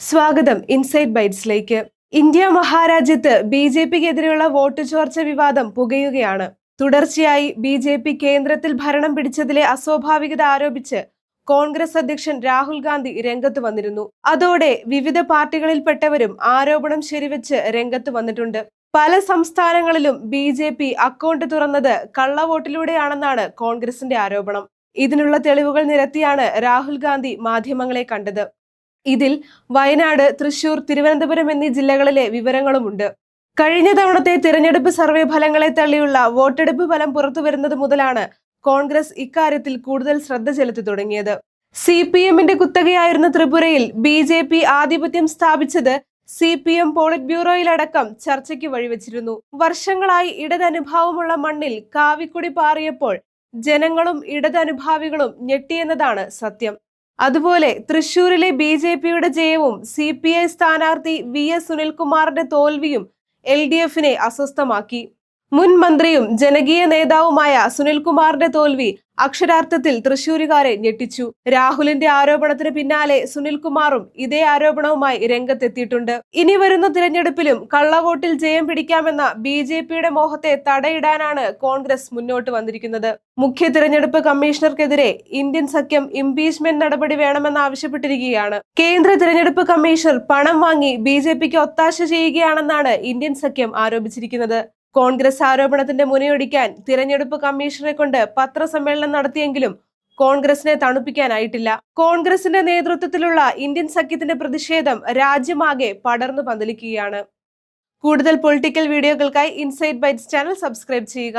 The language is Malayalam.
സ്വാഗതം ഇൻസൈഡ് ബൈറ്റ്സിലേക്ക്. ഇന്ത്യ മഹാരാജ്യത്ത് ബി ജെ പിക്കെതിരെയുള്ള വോട്ട് ചോർച്ച വിവാദം പുകയുകയാണ്. തുടർച്ചയായി ബി ജെ പി കേന്ദ്രത്തിൽ ഭരണം പിടിച്ചതിലെ അസ്വാഭാവികത ആരോപിച്ച് കോൺഗ്രസ് അധ്യക്ഷൻ രാഹുൽ ഗാന്ധി രംഗത്ത് വന്നിരുന്നു. അതോടെ വിവിധ പാർട്ടികളിൽപ്പെട്ടവരും ആരോപണം ശരിവെച്ച് രംഗത്ത് വന്നിട്ടുണ്ട്. പല സംസ്ഥാനങ്ങളിലും ബി ജെ പി അക്കൗണ്ട് തുറന്നത് കള്ളവോട്ടിലൂടെയാണെന്നാണ് കോൺഗ്രസിന്റെ ആരോപണം. ഇതിനുള്ള തെളിവുകൾ നിരത്തിയാണ് രാഹുൽ ഗാന്ധി മാധ്യമങ്ങളെ കണ്ടത്. ഇതിൽ വയനാട് തൃശൂർ തിരുവനന്തപുരം എന്നീ ജില്ലകളിലെ വിവരങ്ങളുമുണ്ട്. കഴിഞ്ഞ തവണത്തെ തിരഞ്ഞെടുപ്പ് സർവേ ഫലങ്ങളെ തള്ളിയുള്ള വോട്ടെടുപ്പ് ഫലം പുറത്തു പുറത്തുവരുന്നത് മുതലാണ് കോൺഗ്രസ് ഇക്കാര്യത്തിൽ കൂടുതൽ ശ്രദ്ധ ചെലുത്തി തുടങ്ങിയത്. സി പി എമ്മിന്റെ കുത്തകയായിരുന്ന ത്രിപുരയിൽ ബി ജെ പി ആധിപത്യം സ്ഥാപിച്ചത് സി പി എം പോളിറ്റ് ബ്യൂറോയിലടക്കം ചർച്ചയ്ക്ക് വഴിവെച്ചിരുന്നു. വർഷങ്ങളായി ഇടതനുഭാവമുള്ള മണ്ണിൽ കാവിക്കുടി പാറിയപ്പോൾ ജനങ്ങളും ഇടതനുഭാവികളും ഞെട്ടിയെന്നതാണ് സത്യം. അതുപോലെ തൃശൂരിലെ ബി ജെ പിയുടെ ജയവും സി പി ഐ സ്ഥാനാർത്ഥി വി എസ് സുനിൽകുമാറിന്റെ തോൽവിയും എൽ ഡി എഫിനെ അസ്വസ്ഥമാക്കി. മുൻ മന്ത്രിയും ജനകീയ നേതാവുമായ സുനിൽകുമാറിന്റെ തോൽവി അക്ഷരാർത്ഥത്തിൽ തൃശൂരുകാരെ ഞെട്ടിച്ചു. രാഹുലിന്റെ ആരോപണത്തിന് പിന്നാലെ സുനിൽകുമാറും ഇതേ ആരോപണവുമായി രംഗത്തെത്തിയിട്ടുണ്ട്. ഇനി വരുന്ന തിരഞ്ഞെടുപ്പിലും കള്ളവോട്ടിൽ ജയം പിടിക്കാമെന്ന ബി ജെ പിയുടെ മോഹത്തെ തടയിടാനാണ് കോൺഗ്രസ് മുന്നോട്ട് വന്നിരിക്കുന്നത്. മുഖ്യ തിരഞ്ഞെടുപ്പ് കമ്മീഷണർക്കെതിരെ ഇന്ത്യൻ സഖ്യം ഇംപീച്ച്മെന്റ് നടപടി വേണമെന്ന് ആവശ്യപ്പെട്ടിരിക്കുകയാണ്. കേന്ദ്ര തിരഞ്ഞെടുപ്പ് കമ്മീഷണർ പണം വാങ്ങി ബി ജെ പിക്ക് ഒത്താശ ചെയ്യുകയാണെന്നാണ് ഇന്ത്യൻ സഖ്യം ആരോപിച്ചിരിക്കുന്നത്. കോൺഗ്രസ് ആരോപണത്തിന്റെ മുനയൊടിക്കാൻ തിരഞ്ഞെടുപ്പ് കമ്മീഷനെ കൊണ്ട് പത്രസമ്മേളനം നടത്തിയെങ്കിലും കോൺഗ്രസിനെ തണുപ്പിക്കാനായിട്ടില്ല. കോൺഗ്രസിന്റെ നേതൃത്വത്തിലുള്ള ഇന്ത്യൻ സഖ്യത്തിന്റെ പ്രതിഷേധം രാജ്യമാകെ പടർന്നു പന്തലിക്കുകയാണ്. കൂടുതൽ പൊളിറ്റിക്കൽ വീഡിയോകൾക്കായി ഇൻസൈറ്റ് ബൈറ്റ്സ് ചാനൽ സബ്സ്ക്രൈബ് ചെയ്യുക.